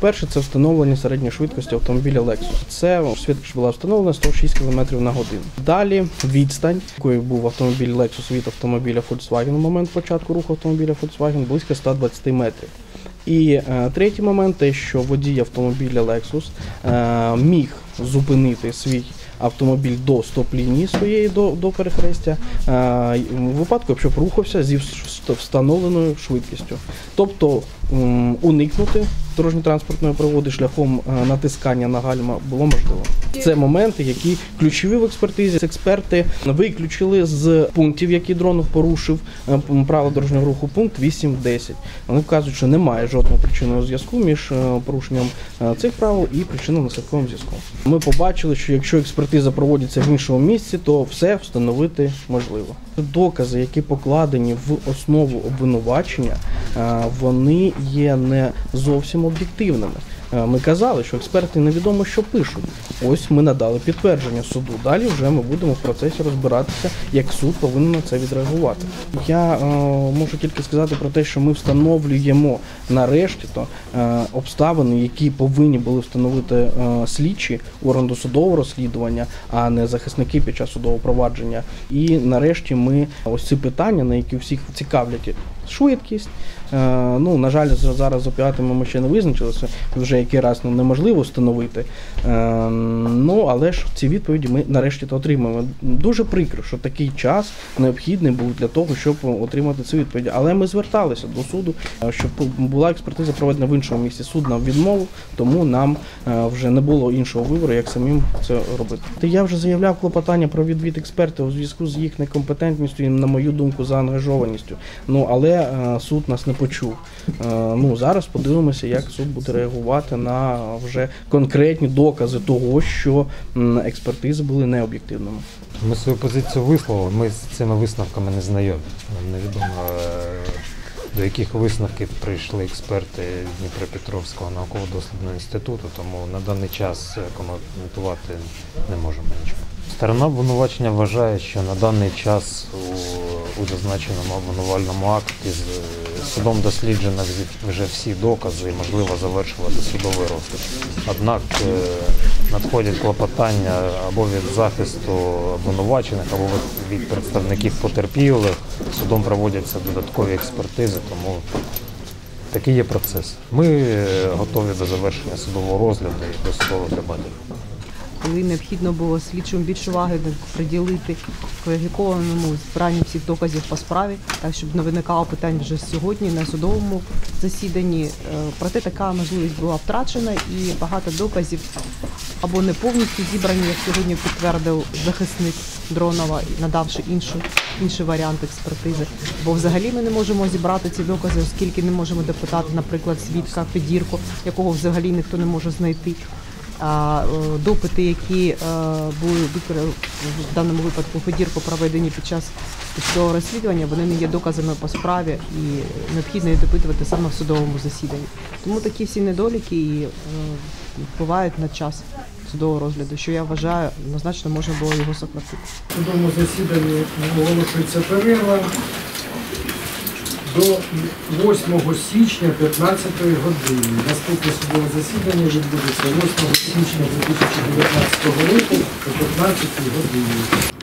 Перше це встановлення середньої швидкості автомобіля Lexus. Це швидкість була встановлена 106 км на годину. Далі відстань, якою був автомобіль Lexus від автомобіля Volkswagen у момент початку руху автомобіля Volkswagen, близько 120 метрів. І е, третій момент, те, що водій автомобіля Lexus е, міг зупинити свій автомобіль до стоп-лінії своєї до, до перехрестя, у випадку, якщо б рухався зі вс- встановленою швидкістю. Тобто уникнути дорожньо-транспортної пригоди шляхом натискання на гальма було можливо. Це моменти, які ключові в експертизі. Експерти виключили з пунктів, які дронов порушив правила дорожнього руху, пункт 8.10. Вони вказують, що немає жодного причинного зв'язку між е, порушенням цих правил і причинно-наслідковим зв'язком. Ми побачили, що якщо експертиза проводиться в іншому місці, то все встановити можливо. Докази, які покладені в основу обвинувачення, е, вони є не зовсім об'єктивними. Е, Ми казали, що експерти невідомо, що пишуть. Ось ми надали підтвердження суду. Далі вже ми будемо в процесі розбиратися, як суд повинен на це відреагувати. Я е, можу тільки сказати про те, що ми встановлюємо нарешті то е, обставини, які повинні були встановити е, слідчі орган досудового розслідування, а не захисники під час судового провадження. І нарешті ми ось ці питання, на які всіх цікавлять швидкість. Е, Ну, на жаль, зараз з опіатами ми ще не визначилися, вже який раз ну, неможливо встановити. Е, Ну, але ж ці відповіді ми нарешті то отримаємо. Дуже прикро, що такий час необхідний був для того, щоб отримати ці відповіді. Але ми зверталися до суду, е, щоб була експертиза проведена в іншому місці. Суд нам відмовив, тому нам вже не було іншого вибору, як самим це робити. Я вже заявляв клопотання про відвід експертів у зв'язку з їх некомпетентністю і, на мою думку, заангажованістю. Ну але е, суд нас не почув. Е, ну зараз подивимося, як суд буде реагувати на вже конкретні докази того, що експертизи були необ'єктивними. Ми свою позицію висловили, ми з цими висновками не знайомі. Нам невідомо, е, до яких висновків прийшли експерти Дніпропетровського науково-дослідного інституту, тому на даний час коментувати не можемо нічого. Сторона обвинувачення вважає, що на даний час у, у зазначеному обвинувальному акті з е, судом досліджено вже всі докази і можливо завершувати судовий розгляд. Однак е, надходять клопотання або від захисту обвинувачених, або від- представників потерпілих. Судом проводяться додаткові експертизи, тому такий є процес. Ми е, готові до завершення судового розгляду і до судових дебатів. Коли необхідно було слідчим більше уваги приділити кваліфікованому збиранню всіх доказів по справі, так щоб не виникало питань вже сьогодні на судовому засіданні. Е, Проте така можливість була втрачена і багато доказів або не повністю зібрані, як сьогодні підтвердив захисник Дронова, надавши іншу, інший варіант експертизи. Бо взагалі ми не можемо зібрати ці докази, оскільки не можемо допитати, наприклад, свідка Федірко, якого взагалі ніхто не може знайти. А е, допити, які е, були в даному випадку Федірко проведені під час цього розслідування, вони не є доказами по справі і необхідно їх допитувати саме в судовому засіданні. Тому такі всі недоліки і е, впливають на час судового розгляду, що я вважаю, однозначно можна було його сократити. В судовому засіданні оголошується перерва до 8 січня 15 години. Наступне судове засідання відбудеться 8 січня 2019 року о 15 годині.